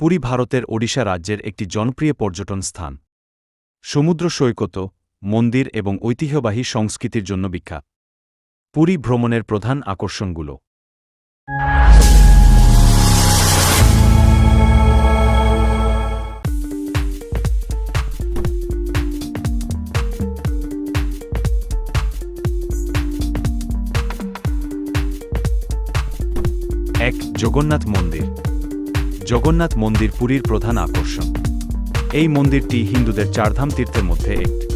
পুরী ভারতের ওড়িশা রাজ্যের একটি জনপ্রিয় পর্যটন স্থান। সমুদ্র সৈকত, মন্দির এবং ঐতিহ্যবাহী সংস্কৃতির জন্য বিখ্যাত। পুরী ভ্রমণের প্রধান আকর্ষণগুলো। এক জগন্নাথ মন্দির। জগন্নাথ মন্দির পুরীর প্রধান আকর্ষণ। এই মন্দিরটি হিন্দুদের চারধাম তীর্থের মধ্যে একটি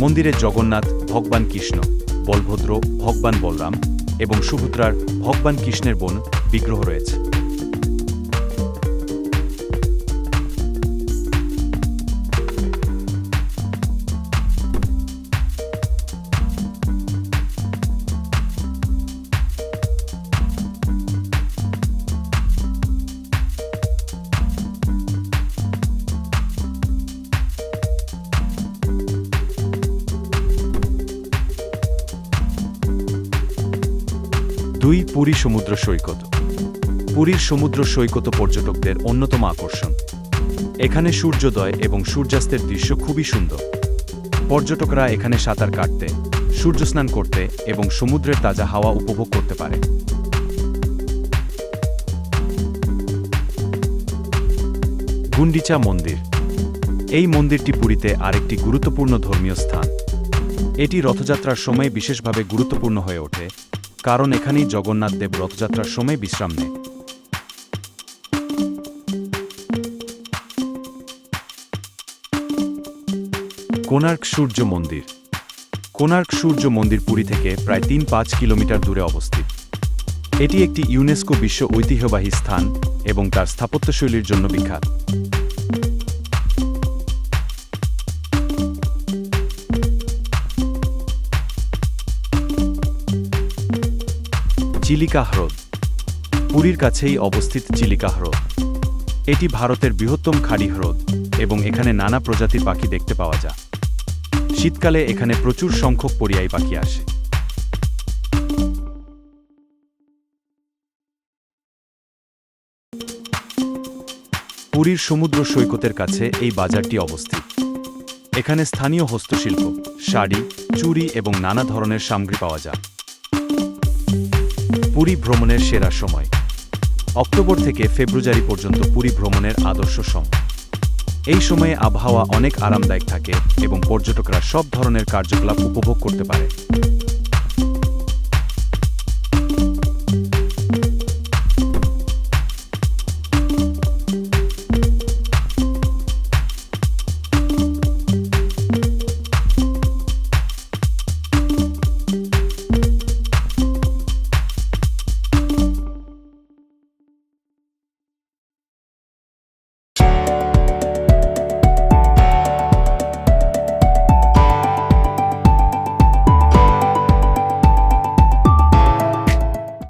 মন্দিরে জগন্নাথ, ভগবান কৃষ্ণ, বলভদ্র, ভগবান বলরাম এবং সুভদ্রার ভগবান কৃষ্ণের বোন বিগ্রহ রয়েছে। দুই পুরী সমুদ্র সৈকত। পুরীর সমুদ্র সৈকত পর্যটকদের অন্যতম আকর্ষণ। এখানে সূর্যোদয় এবং সূর্যাস্তের দৃশ্য খুবই সুন্দর। পর্যটকরা এখানে সাঁতার কাটতে, সূর্যস্নান করতে এবং সমুদ্রের তাজা হাওয়া উপভোগ করতে পারে। গুন্ডিচা মন্দির। এই মন্দিরটি পুরীতে আরেকটি গুরুত্বপূর্ণ ধর্মীয় স্থান। এটি রথযাত্রার সময় বিশেষভাবে গুরুত্বপূর্ণ হয়ে ওঠে। কারণ এখানেই জগন্নাথ দেব রথযাত্রার সময় বিশ্রাম নেয় কোণার্ক সূর্য মন্দির। কোণার্ক সূর্য মন্দির পুরী থেকে প্রায় তিন পাঁচ কিলোমিটার দূরে অবস্থিত। এটি একটি ইউনেস্কো বিশ্ব ঐতিহ্যবাহী স্থান এবং তার স্থাপত্যশৈলীর জন্য বিখ্যাত। চিলিকা হ্রদ। পুরীর কাছেই অবস্থিত চিলিকা হ্রদ। এটি ভারতের বৃহত্তম খাড়ি হ্রদ এবং এখানে নানা প্রজাতির পাখি দেখতে পাওয়া যায়। শীতকালে এখানে প্রচুর সংখ্যক পরিযায়ী পাখি আসে। পুরীর সমুদ্র সৈকতের কাছে এই বাজারটি অবস্থিত। এখানে স্থানীয় হস্তশিল্প, শাড়ি, চুড়ি এবং নানা ধরনের সামগ্রী পাওয়া যায়। পুরী ভ্রমণের সেরা সময়। অক্টোবর থেকে ফেব্রুয়ারি পর্যন্ত পুরী ভ্রমণের আদর্শ সময় এই সময়ে আবহাওয়া অনেক আরামদায়ক থাকে এবং পর্যটকরা সব ধরনের কার্যকলাপ উপভোগ করতে পারে।